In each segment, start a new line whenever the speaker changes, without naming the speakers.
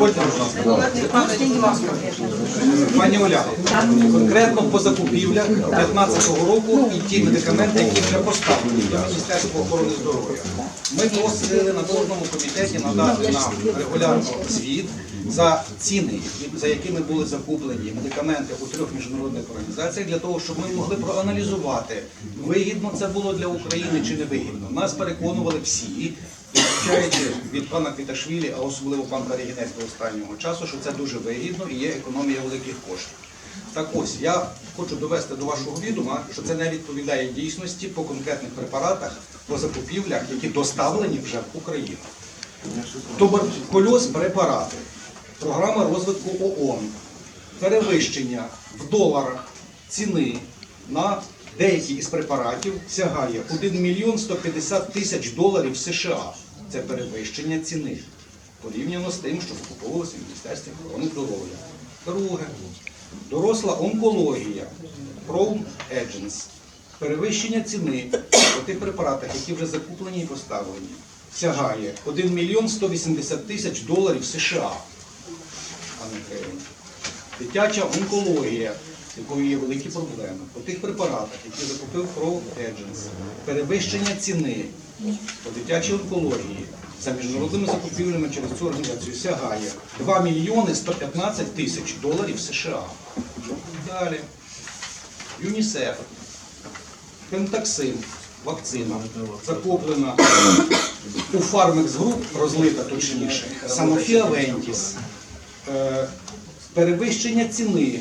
Дозвольте, будь ласка. Пані Оля, конкретно по закупівлях 2015 року і ті медикаменти, які вже поставлені в Міністерство охорони здоров'я. Ми просили на кожному комітеті надати нам регулярно звіт за ціни, за якими були закуплені медикаменти у трьох міжнародних організаціях, для того, щоб ми могли проаналізувати, вигідно це було для України чи не вигідно. Нас переконували всі, включаючи від пана Квіташвілі, а особливо пан Карігінець до останнього часу, що це дуже вигідно і є економія великих коштів. Так ось, я хочу довести до вашого відома, що це не відповідає дійсності по конкретних препаратах, по закупівлях, які доставлені вже в Україну. Туберкульоз препарати, програма розвитку ООН, перевищення в доларах ціни на деякі із препаратів сягає 1 мільйон 150 тисяч доларів США. Це перевищення ціни порівняно з тим, що закуповувалося в Міністерстві охорони здоров'я. Друге, доросла онкологія, Crown Agents, перевищення ціни по тих препаратах, які вже закуплені і поставлені, сягає 1 мільйон 180 тисяч доларів США. Дитяча онкологія, якою є великі проблеми, по тих препаратах, які закупив Crow Agents, перевищення ціни по дитячій онкології за міжнародними закупівлями через цю організацію сягає 2 мільйони 115 тисяч доларів США. Далі. ЮНІСЕФ, Пентаксин, вакцина, закуплена у Фармекс Груп, розлита точніше, Aventis, Е, перевищення ціни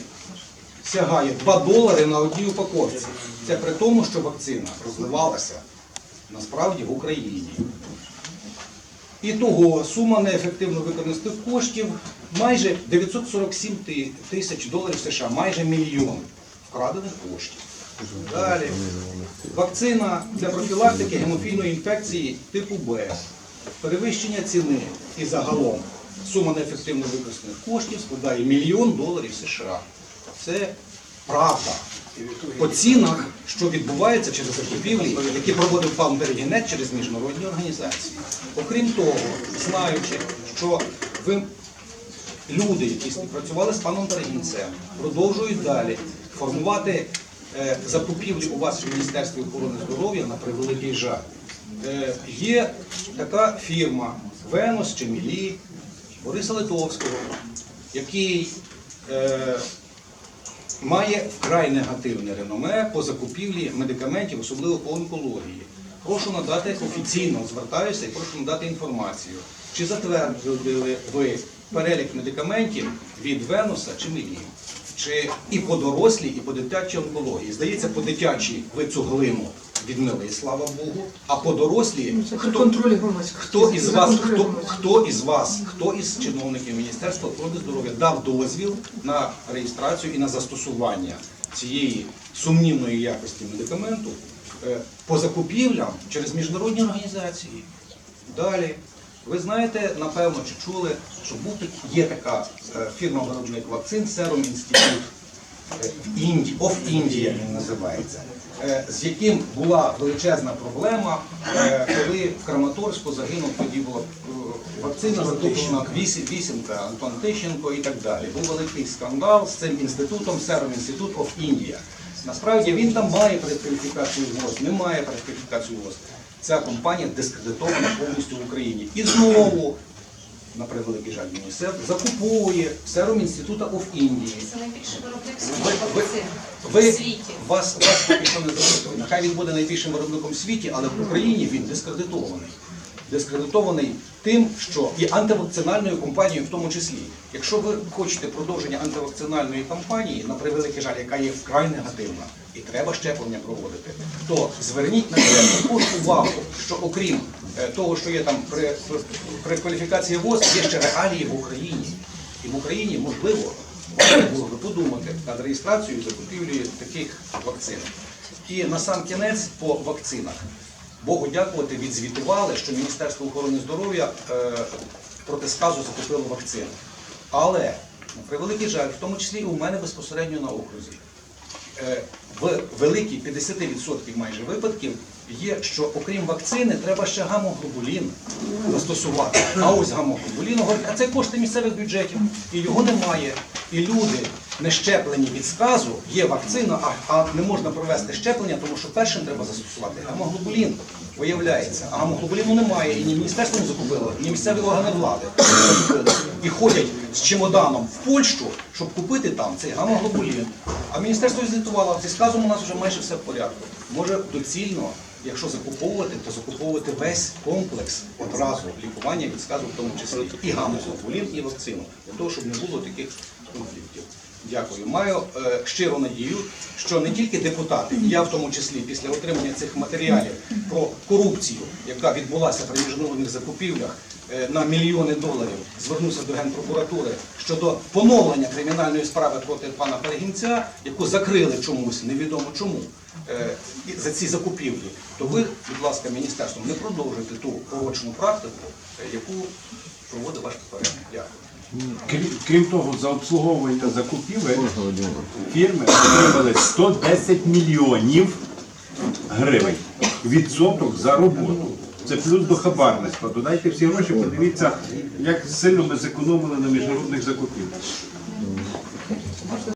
сягає 2 долари на одній упаковці. Це при тому, що вакцина розливалася насправді в Україні. І того сума неефективно використаних коштів майже 947 тисяч доларів США, майже мільйон вкрадених коштів. Далі. Вакцина для профілактики гемофільної інфекції типу Б. Перевищення ціни і загалом сума неефективно використаних коштів складає мільйон доларів США. Це правда. По цінах, що відбувається через закупівлі, які проводив пан Бергінет через міжнародні організації. Окрім того, знаючи, що ви люди, які співпрацювали з паном Тарагінцем, продовжують далі формувати е, закупівлі у вас в Міністерстві охорони здоров'я на превеликий жаль. Е, є така фірма Венос чи Мілі Бориса Литовського, який е, має вкрай негативне реноме по закупівлі медикаментів, особливо по онкології. Прошу надати офіційно звертаюся і прошу надати інформацію. Чи затвердили ви перелік медикаментів від Венуса чи Мілі? Чи і по дорослій, і по дитячій онкології? Здається, по дитячій ви цю глину відмили, слава Богу. А по
При контролі громадськості.
Хто із вас, хто, хто із вас, хто із чиновників Міністерства охорони здоров'я дав дозвіл на реєстрацію і на застосування цієї сумнівної якості медикаменту е, по закупівлям через міжнародні організації? Далі. Ви знаєте, напевно, чи чули, що був є така е, фірма виробник вакцин Serum Institute е, of India він називається, з яким була величезна проблема, е, коли в Краматорську загинув, тоді була е, вакцина заточена вісімка Антон Тищенко і так далі. Був великий скандал з цим інститутом Serum Institute of India. Насправді він там має перекваліфікацію ВОЗ, не має перекваліфікацію ВОЗ. Ця компанія дискредитована повністю в Україні. І знову, на превеликий жаль, ЮНІСЕФ закуповує Serum Institute of India.
Це найбільший виробник
Ви, ви, ви,
світі.
вас, вас що не запитую. Нехай він буде найбільшим виробником в світі, але в Україні він дискредитований. Дискредитований тим, що і антивакцинальною компанією в тому числі. Якщо ви хочете продовження антивакцинальної кампанії, на превеликий жаль, яка є вкрай негативна, і треба щеплення проводити, то зверніть на це також увагу, що окрім того, що є там при, при, при кваліфікації ВОЗ, є ще реалії в Україні. І в Україні можливо було би подумати над реєстрацією закупівлі таких вакцин. І на сам кінець по вакцинах. Богу дякувати, відзвітували, що Міністерство охорони здоров'я е, проти сказу закупило вакцини. Але, на превеликий жаль, в тому числі і у мене безпосередньо на окрузі, е, в великій 50% майже випадків є, що окрім вакцини треба ще гамоглобулін застосувати. А ось гамоглобулін а це кошти місцевих бюджетів. І його немає. І люди не щеплені від сказу, є вакцина, а, а не можна провести щеплення, тому що першим треба застосувати гамоглобулін. Виявляється, а гамоглобуліну немає, і ні міністерство не закупило, ні місцеві органи влади. І ходять з чемоданом в Польщу, щоб купити там цей гамоглобулін. А міністерство звітувало, зі сказом у нас вже майже все в порядку. Може доцільно, якщо закуповувати, то закуповувати весь комплекс одразу лікування від сказу, в тому числі і гамоглобулін, і вакцину, для того, щоб не було таких конфліктів. Дякую. Маю е, щиру надію, що не тільки депутати, я в тому числі після отримання цих матеріалів про корупцію, яка відбулася при міжнародних закупівлях е, на мільйони доларів, звернуся до Генпрокуратури щодо поновлення кримінальної справи проти пана Перегінця, яку закрили чомусь, невідомо чому, е, за ці закупівлі, то ви, будь ласка, міністерством, не продовжуйте ту порочну практику, е, яку проводив ваш попередник. Дякую.
Крім, крім того, за обслуговування закупівель фірми отримали 110 мільйонів гривень. Відсоток за роботу. Це плюс до хабарництва. Додайте всі гроші, подивіться, як сильно ми зекономили на міжнародних закупівлях.